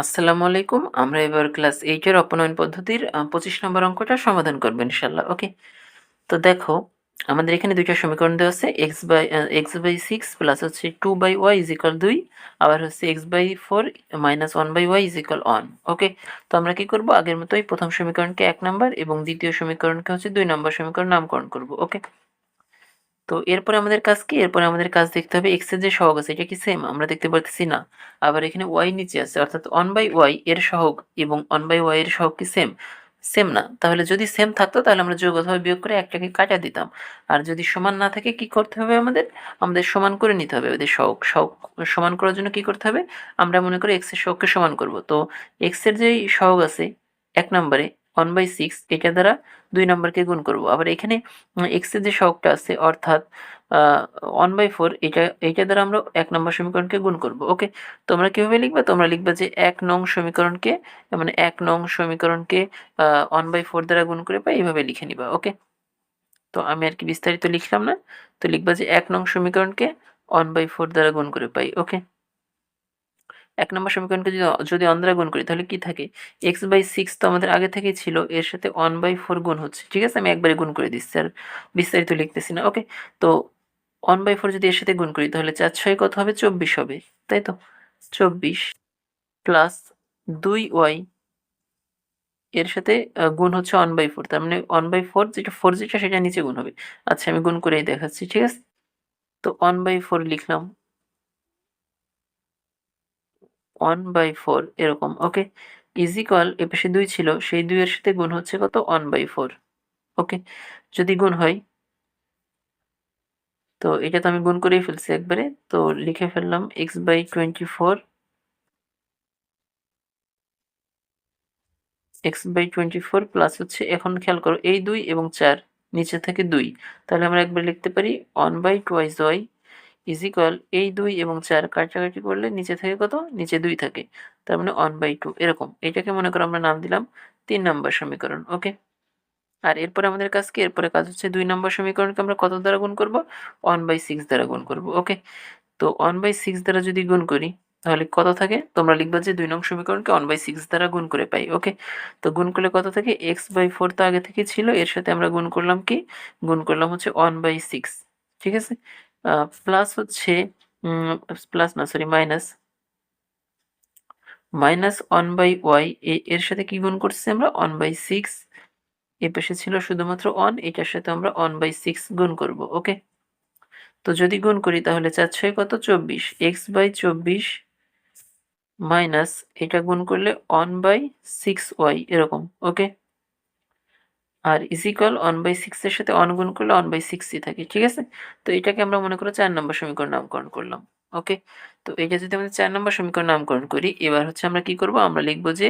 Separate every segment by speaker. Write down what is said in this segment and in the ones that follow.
Speaker 1: আসসালামু আলাইকুম। আমরা এবার ক্লাস 8 এর অপনয়ন পদ্ধতির পঁচিশ নম্বর অঙ্কটা সমাধান করব ইনশাল্লাহ ওকে? তো দেখো, আমাদের এখানে দুইটা সমীকরণ দেওয়া আছে x by x by six plus হচ্ছে 2/y 2 আবার হচ্ছে x by four minus 1/y 1 okay? তো আমরা কি করব আগের মতোই প্রথম সমীকরণকে এক নাম্বার এবং দ্বিতীয় সমীকরণকে হচ্ছে দুই নম্বর সমীকরণ নামকরণ করব। ওকে? তো এরপরে আমাদের কাজ কি? এরপরে আমাদের কাজ দেখতে হবে এর যে সহগ আছে, এটা কি সেম? আমরা দেখতে পারতেছি না। আবার এখানে ওয়াই নিচে আছে, অর্থাৎ ওয়ান বাই ওয়াই এর সহগ এবং ওয়ান বাই ওয়াই এর সহগ কি সেম? সেম না। তাহলে যদি সেম থাকতো, তাহলে আমরা যোগ অথবা বিয়োগ করে একটাকে কাটা দিতাম। আর যদি সমান না থাকে, কি করতে হবে আমাদের? আমাদের সমান করে নিতে হবে ওদের শখ শখ সমান করার জন্য কি করতে হবে? আমরা মনে করি এর সহগকে সমান করব। তো এর যেই সহগ আছে, এক নম্বরে 1/6 এটা দ্বারা দুই নম্বরকে গুণ করব। আবার এখানে x যে শখটা আছে, অর্থাৎ ওয়ান বাই ফোর এটা এইটা দ্বারা আমরা এক নম্বর সমীকরণকে গুণ করব। ওকে? তোমরা কীভাবে লিখবে তোমরা লিখবে যে এক নং সমীকরণকে মানে এক নং সমীকরণকে ওয়ান বাই ফোর দ্বারা গুণ করে পাই এভাবে লিখে নিবা। ওকে? তো আমি আর কি বিস্তারিত লিখলাম না। তো লিখবা যে এক নং সমীকরণকে 1/4 দ্বারা গুণ করে পাই। ওকে? ১ নম্বর সমীকরণকে যদি যদি 1 দ্বারা গুণ করি, তাহলে কি থাকে? এক্স বাই সিক্স তো আমাদের আগে থেকেই ছিল। এর সাথে 1/4 গুণ হচ্ছে। ঠিক আছে? আমি একবারে গুণ করে দিচ্ছি, আর বিস্তারিত লিখতেছি না। ওকে? তো 1/4 যদি এর সাথে গুণ করি, তাহলে ৪ ৬ কত হবে? ২৪ হবে। তাই তো? ২৪ প্লাস দুই ওয়াই এর সাথে গুণ হচ্ছে 1/4 তার মানে 1/4 যেটা ফোর যেটা, সেটা নিচে গুণ হবে। আচ্ছা আমি গুণ করেই দেখাচ্ছি। ঠিক আছে? তো 1/4 লিখলাম। 1/4 এরকম, ওকে? ইজ ইকুয়াল এপাশে ২ ছিল, সেই ২ এর সাথে গুণ হচ্ছে কত? 1/4 ওকে? যদি গুণ হয়, তো এটা তো আমি গুণ করেই ফেলছি একবারে। তো লিখে ফেললাম x by twenty four x by twenty four plus হচ্ছে, এখন খেয়াল করো, এই দুই এবং চার, নিচে থেকে দুই, তাহলে আমরা একবারে লিখতে পারি 1/2y ইজ ইকুয়াল এই দুই এবং চার কাটাকাটি করলে নিচে থাকে কত? নিচে দুই থাকে। তার মানে 1/2 এরকম। এটাকে মনে করো আমরা নাম দিলাম তিন নম্বর সমীকরণ। ওকে? আর এরপরে আমাদের কাজ কি? এরপরে কাজ হচ্ছে দুই নম্বর সমীকরণকে আমরা কত দ্বারা গুণ করব ওয়ান বাই সিক্স দ্বারা গুণ করব ওকে? তো 1/6 দ্বারা যদি গুণ করি, তাহলে কত থাকে? তোমরা লিখবা যে দুই নং সমীকরণকে 1/6 দ্বারা গুণ করে পাই। ওকে? তো গুণ করলে কত থাকে? এক্স বাই ফোর তো আগে থেকেই ছিল। এর সাথে আমরা গুণ করলাম কি? গুণ করলাম হচ্ছে 1/6 ঠিক আছে? প্লাস হচ্ছে প্লাস না সরি মাইনাস মাইনাস 1/y এ, এর সাথে কি গুণ করছি আমরা? 1/6 এপাশে ছিল শুধুমাত্র 1 এটার সাথে আমরা 1/6 গুণ করব। ওকে? তো যদি গুণ করি তাহলে ৪ ৬ কত? ২৪ x/24 মাইনাস এটা গুণ করলে 1/6y এরকম। ওকে? আর ইজ ইকুয়াল 1/6 এর সাথে 1 গুণ করলে 1/6 ই থাকে। ঠিক আছে? তো এটাকে আমরা মনে করো চার নম্বর সমীকরণ নামকরণ করলাম। ওকে? তো এটা যদি আমরা চার নম্বর সমীকরণ নামকরণ করি, এবার হচ্ছে আমরা কি করব? আমরা লিখব যে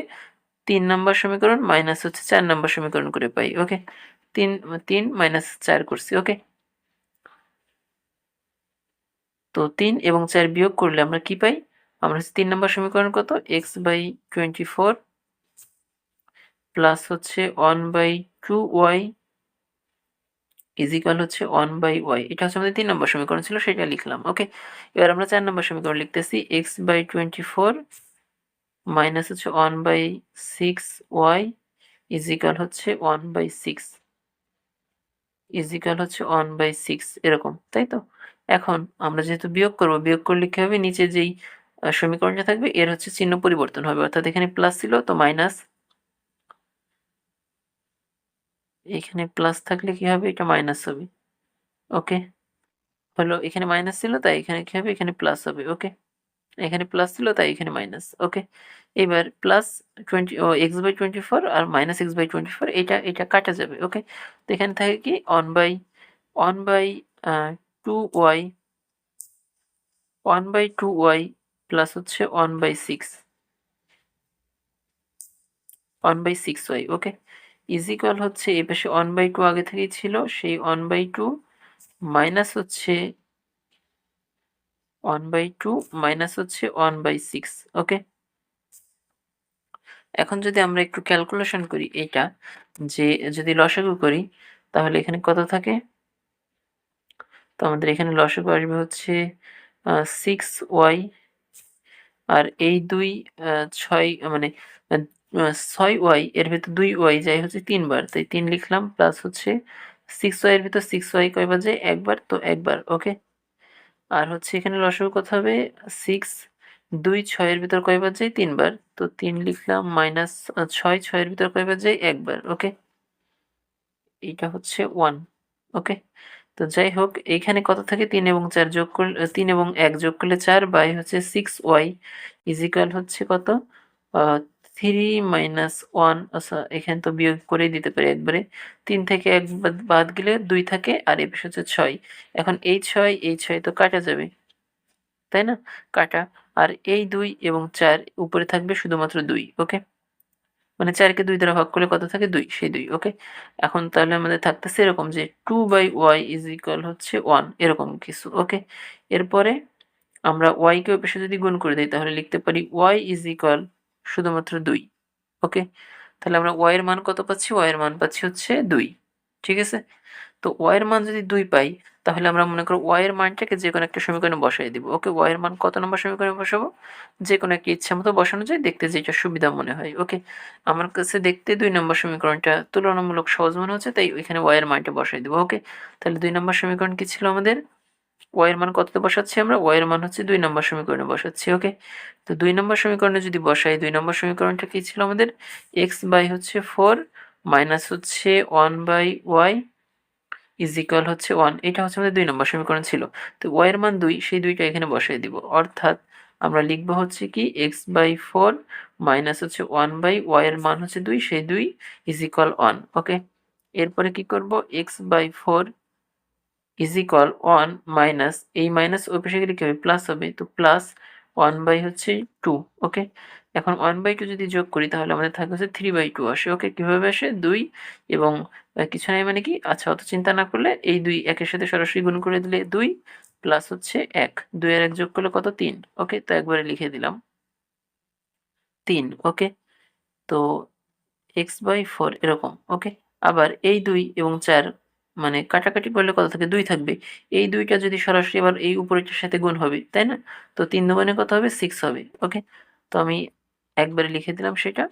Speaker 1: তিন নম্বর সমীকরণ মাইনাস হচ্ছে চার নম্বর সমীকরণ করে পাই। ওকে? ৩ ৩ মাইনাস চার করছি। ওকে? তো তিন এবং চার বিয়োগ করলে আমরা কি পাই? আমরা হচ্ছে তিন নম্বর সমীকরণ কত? X by twenty four plus হচ্ছে 1/2y ইজ ইকুয়াল হচ্ছে 1/y এটা হচ্ছে আমাদের ৩ নম্বর সমীকরণ ছিল সেটা লিখলাম। ওকে? এবার আমরা ৪ নম্বর সমীকরণ লিখতেছি x/24 মাইনাস হচ্ছে 1/6y ইজ ইকুয়াল হচ্ছে 1/6 ইজ ইকুয়াল হচ্ছে 1/6 এরকম। তাই তো? এখন আমরা যেহেতু বিয়োগ করব, বিয়োগ করলে কি হবে? নিচে যেই সমীকরণটা থাকবে এর হচ্ছে চিহ্ন পরিবর্তন হবে। অর্থাৎ এখানে প্লাস ছিল তো মাইনাস এখানে প্লাস থাকলে কি হবে? এটা মাইনাস হবে। ওকে? হলো এখানে মাইনাস ছিল, তাই এখানে কি হবে? এখানে প্লাস হবে। ওকে? এখানে প্লাস ছিল, তাই এখানে মাইনাস। ওকে? এবার প্লাস 20 ও x/24 আর মাইনাস x/24 এটা এটা কাটা যাবে। ওকে? তো এখানে থাকে কি 1/1 আ 2y 1/2y প্লাস হচ্ছে 1/6 1/6y ওকে? ইজ ইকুয়াল হচ্ছে এপাশে 1/2 আগে থেকেই ছিল, সেই 1/2 মাইনাস হচ্ছে 1/2 মাইনাস হচ্ছে 1/6 ওকে? এখন যদি আমরা একটু ক্যালকুলেশন করি এইটা যে যদি লসাগু করি, তাহলে এখানে কত থাকে? তো আমাদের এখানে লসাগু আসবে হচ্ছে আ 6y আর এই দুই ছয় মানে ছয় ওয়াই, এর ভিতর দুই ওয়াই যায় হচ্ছে তিনবার। তাই তিন লিখলাম প্লাস হচ্ছে সিক্স ওয়াই, এর ভিতর সিক্স ওয়াই কয়বার যায় একবার, তো একবার ওকে আর হচ্ছে এখানে লসাগু কত হবে সিক্স দুই ছয়ের ভিতর কয়বার যায় তিনবার। তো তিন লিখলাম মাইনাস ছয় ছয়ের ভিতর কয়বার যায় একবার ওকে এইটা হচ্ছে ওয়ান ওকে তো যাই হোক এইখানে কত থাকে? তিন এবং চার যোগ করলে তিন এবং এক যোগ করলে চার, বাই হচ্ছে সিক্স ওয়াই ইজিক্যাল হচ্ছে কত? থ্রি মাইনাস ওয়ান এখানে তো বিয়োগ করেই দিতে পারি একবারে। তিন থেকে এক বাদ- বাদ গেলে দুই থাকে, আর এ হচ্ছে ছয়। এখন এই ছয় এই ছয় তো কাটা যাবে, তাই না? কাটা। আর এই দুই এবং চার উপরে থাকবে শুধুমাত্র দুই, ওকে? মানে চারকে দুই দ্বারা ভাগ করলে কত থাকে? দুই, সেই দুই, ওকে? এখন তাহলে আমাদের থাকতেছে এরকম যে two by y is equal হচ্ছে ওয়ান এরকম কিছু, ওকে? এরপরে আমরা ওয়াইকে ওই পাশে যদি গুণ করে দিই, তাহলে লিখতে পারি ওয়াই ইজ ইকুয়াল শুধুমাত্র দুই, ওকে? তাহলে আমরা ওয়াই এর মান কত পাচ্ছি? ওয়াই এর মান পাচ্ছি হচ্ছে দুই, ঠিক আছে? তো ওয়াই এর মান যদি দুই পাই, তাহলে আমরা মনে করো ওয়াই এর মানটাকে যে কোনো একটা সমীকরণে বসাই দিব, ওকে? ওয়াই এর মান কত নম্বর সমীকরণে বসাবো? যে কোনো একটা ইচ্ছা মতো বসানো যায়, দেখতে যেটা সুবিধা মনে হয়, ওকে? আমার কাছে দেখতে দুই নম্বর সমীকরণটা তুলনামূলক সহজ মনে হচ্ছে, তাই ওইখানে ওয়াই এর মানটা বসাই দেবো, ওকে? তাহলে দুই নম্বর সমীকরণ কি ছিল আমাদের? ওয়াই এর মান কততে বসাচ্ছি আমরা? ওয়াই এর মান হচ্ছে দুই নম্বর সমীকরণে বসাচ্ছি, ওকে? তো দুই নম্বর সমীকরণে যদি বসাই, দুই নম্বর সমীকরণটা কি ছিল আমাদের? এক্স বাই হচ্ছে ফোর মাইনাস হচ্ছে one by y is equal হচ্ছে ওয়ান এটা হচ্ছে আমাদের দুই নম্বর সমীকরণ ছিল। তো ওয়াই এর মান দুই, সেই দুইটা এখানে বসাই দিব। অর্থাৎ আমরা লিখব হচ্ছে কি এক্স বাই ফোর মাইনাস হচ্ছে ওয়ান বাই ওয়াই এর মান হচ্ছে দুই, সেই দুই ইজ ইকুয়াল ওয়ান ওকে? এরপরে কি করব? X by four is equal one minus এই মাইনাস ওই পাশে গেলে কি হবে? প্লাস হবে, তো প্লাস ওয়ান বাই হচ্ছে টু ওকে এখন ওয়ান বাই টু যদি যোগ করি, তাহলে আমাদের থাকে হচ্ছে থ্রি বাই টু আসে ওকে কীভাবে আসে? দুই, এবং কিছু নাই মানে কি? আচ্ছা অত চিন্তা না করলে এই দুই একের সাথে সরাসরি গুণ করে দিলে দুই প্লাস হচ্ছে এক। দুই আর এক যোগ করলে কত? তিন ওকে তো একবারে লিখে দিলাম। তিন ওকে তো এক্স বাই ফোর এরকম ওকে আবার এই দুই এবং চার মানে কাটাকাটি করলে কত থাকে, দুই থাকবে। এই দুইটা যদি সরাসরি আবার এই উপরেটার সাথে গুণ হবে, তাই না? তো তিন দুগুণে কত হবে? সিক্স হবে ওকে তো আমি একবারে লিখে দিলাম সেটা।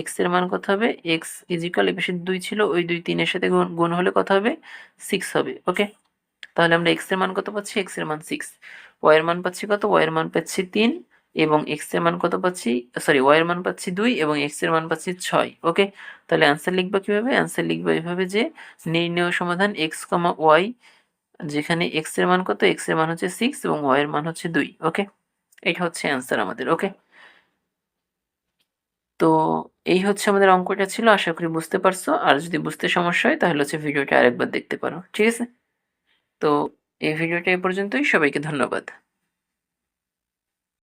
Speaker 1: এক্সের মান কত হবে? এক্স ইজিক্যাল এ পাশে দুই ছিল, ওই দুই তিনের সাথে গুণ হলে কত হবে? সিক্স হবে ওকে তাহলে আমরা এক্সের মান কত পাচ্ছি? এক্সের মান সিক্স ওয়াই এর মান পাচ্ছি কত? ওয়াই এর মান পাচ্ছি তিন। এবং এক্সের মান কত পাচ্ছি? সরি ওয়াই এর মান পাচ্ছি দুই এবং এক্সের মান পাচ্ছি ছয় ওকে তাহলে অ্যান্সার লিখব কীভাবে? অ্যান্সার লিখব এইভাবে যে নির্ণয় সমাধান এক্স কমা ওয়াই যেখানে এক্সের মান কত? এক্সের মান হচ্ছে সিক্স এবং ওয়াই এর মান হচ্ছে দুই ওকে এটা হচ্ছে অ্যান্সার আমাদের ওকে তো এই হচ্ছে আমাদের অঙ্কটা ছিল, আশা করি বুঝতে পারছ। আর যদি বুঝতে সমস্যা হয়, তাহলে হচ্ছে ভিডিওটা আরেকবার দেখতে পারো, ঠিক আছে? তো এই ভিডিওটা এই পর্যন্তই, সবাইকে ধন্যবাদ।